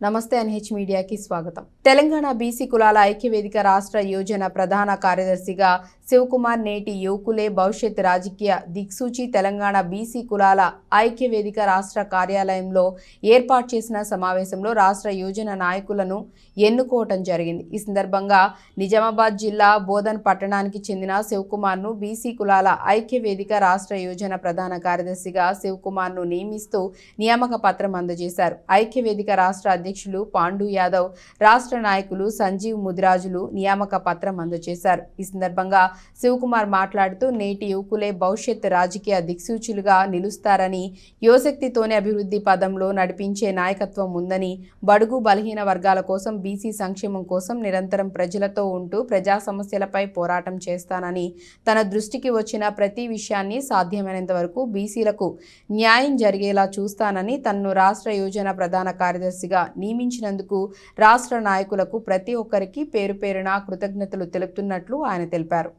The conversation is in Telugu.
నమస్తే ఎన్హెచ్ మీడియాకి స్వాగతం. తెలంగాణ బీసీ కులాల ఐక్యవేదిక రాష్ట్ర యోజన ప్రధాన కార్యదర్శిగా శివకుమార్ నేటి యువకులే భవిష్యత్ రాజకీయ దిక్సూచి. తెలంగాణ బీసీ కులాల ఐక్యవేదిక రాష్ట్ర కార్యాలయంలో ఏర్పాటు చేసిన సమావేశంలో రాష్ట్ర యోజన నాయకులను ఎన్నుకోవటం జరిగింది. ఈ సందర్భంగా నిజామాబాద్ జిల్లా బోధన్ పట్టణానికి చెందిన శివకుమార్ను బీసీ కులాల ఐక్యవేదిక రాష్ట్ర యోజన ప్రధాన కార్యదర్శిగా శివకుమార్ను నియమిస్తూ నియామక పత్రం అందజేశారు. ఐక్యవేదిక రాష్ట్ర అధ్యక్షులు పాండు యాదవ్ రాష్ట్ర నాయకులు సంజీవ్ ముదిరాజులు నియామక పత్రం అందజేశారు. ఈ సందర్భంగా శివకుమార్ మాట్లాడుతూ నేటి యువకులే భవిష్యత్ రాజకీయ దిక్సూచులుగా నిలుస్తారని యువశక్తితోనే అభివృద్ధి పదంలో నడిపించే నాయకత్వం ఉందని బడుగు బలహీన వర్గాల కోసం బీసీ సంక్షేమం కోసం నిరంతరం ప్రజలతో ఉంటూ ప్రజా సమస్యలపై పోరాటం చేస్తానని తన దృష్టికి వచ్చిన ప్రతి విషయాన్ని సాధ్యమైనంత వరకు బీసీలకు న్యాయం జరిగేలా చూస్తానని తన్ను రాష్ట్ర యోజన ప్రధాన కార్యదర్శిగా నియమించినందుకు రాష్ట్ర నాయకులకు ప్రతి ఒక్కరికి పేరు పేరున కృతజ్ఞతలు తెలుపుతున్నట్లు ఆయన తెలిపారు.